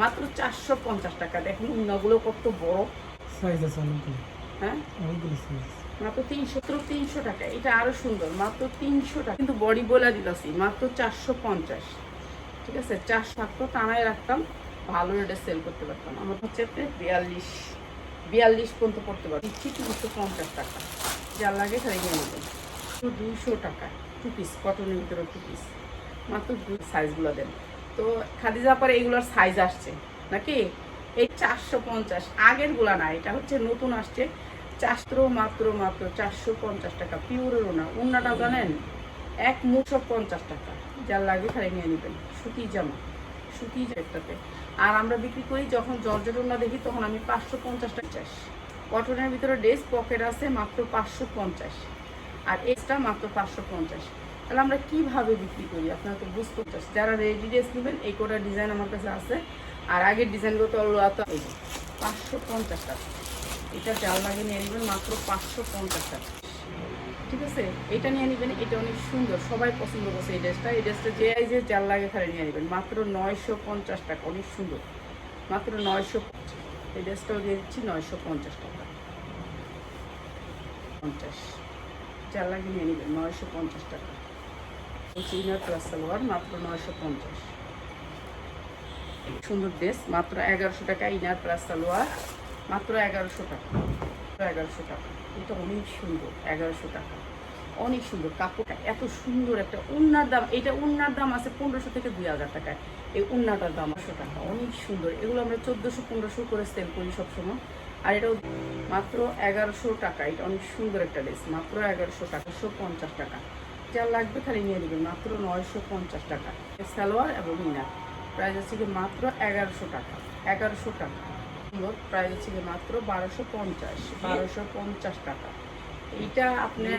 মাত্র চারশো পঞ্চাশ টাকা। দেখুন উন্নাগুলো কত বড়। সাইজ আছে অনেকগুলো। হ্যাঁ? অনেকগুলো সাইজ মাত্র তিনশো তিনশো টাকা। এটা আরও সুন্দর মাত্র তিনশো টাকা। কিন্তু বডি বলে দিলাছি মাত্র চারশো পঞ্চাশ। ঠিক আছে? চারশো থাকতো টানায় রাখতাম ভালো রেটে সেল করতে পারতাম। আমার হচ্ছে বিয়াল্লিশ বিয়াল্লিশ পর্যন্ত পড়তে পারতাম। দিচ্ছি তিনশো পঞ্চাশ টাকা। যা লাগে তাই নিয়ে নেবেন। দুইশো টাকা টু পিস কটনের ভিতরে টু পিস মাত্র দুই সাইজগুলো দেন। তো খাদিজা পরে এইগুলোর সাইজ আসছে, নাকি? এই চারশো পঞ্চাশ আগের আগেরগুলা না, এটা হচ্ছে নতুন আসছে। চারশো মাত্র মাত্র চারশো পঞ্চাশ টাকা পিওরেরও না উন্নাটা জানেন? এক মুঠো পঞ্চাশ টাকা। যার লাগে খালি নিয়ে নেবেন। সুতি জামা, সুতি একটাতে আর আমরা বিক্রি করি যখন জর্জের উন্না দেখি, তখন আমি পাঁচশো পঞ্চাশ টাকা চাষ কটনের ভিতরে ড্রেস পকেট আছে মাত্র পাঁচশো পঞ্চাশ। আর এক্সট্রা মাত্র পাঁচশো পঞ্চাশ। তাহলে আমরা কীভাবে বিক্রি করি? আপনারা তো বুঝতে পারছেন। যারা রেডি ড্রেস নেবেন, এই কোটা ডিজাইন আমার কাছে আছে। আর আগের ডিজাইনগুলো তো পাঁচশো পঞ্চাশ টাকা। এটা জাল লাগে নিয়ে নেবেন, মাত্র পাঁচশো পঞ্চাশ টাকা। ঠিক আছে? এটা নিয়ে নেবেন, এটা অনেক সুন্দর। সবাই পছন্দ করছে এই ড্রেসটা এই ড্রেসটা যে এই যে জাল লাগে খালি নিয়ে নেবেন। মাত্র নয়শো পঞ্চাশ টাকা। অনেক সুন্দর। মাত্র নয়শো এই ড্রেসটাও দিয়ে দিচ্ছি, নয়শো পঞ্চাশ টাকা। পঞ্চাশ। জাল লাগে নিয়ে নেবেন, নয়শো পঞ্চাশ টাকা। চিনার প্লাস সালোয়ার মাত্র নয়শো পঞ্চাশ। সুন্দর ড্রেস মাত্র এগারোশো টাকা ইনার প্লাস সালোয়ার মাত্র এগারোশো টাকা। এগারোশো টাকা। এটা অনেক সুন্দর, এগারোশো টাকা। অনেক সুন্দর কাপড়টা, এত সুন্দর একটা উন্নার দাম। এটা উন্নার দাম আছে পনেরোশো থেকে দুই হাজার টাকায় এই উন্নাটার দাম আটশো টাকা। অনেক সুন্দর। এগুলো আমরা চোদ্দোশো পনেরোশো করে সেল করি সবসময়। আর এটাও মাত্র এগারোশো টাকা। এটা অনেক সুন্দর একটা ড্রেস মাত্র এগারোশো টাকা একশো পঞ্চাশ টাকা। যা লাগবে তাহলে নিয়ে নেবেন, মাত্র নয়শো পঞ্চাশ টাকা। সালোয়ার এবং ইনার প্রাইস কি মাত্র এগারোশো টাকা এগারোশো টাকা। প্রাইস কি মাত্র বারোশো পঞ্চাশ বারোশো পঞ্চাশ টাকা। এইটা আপনার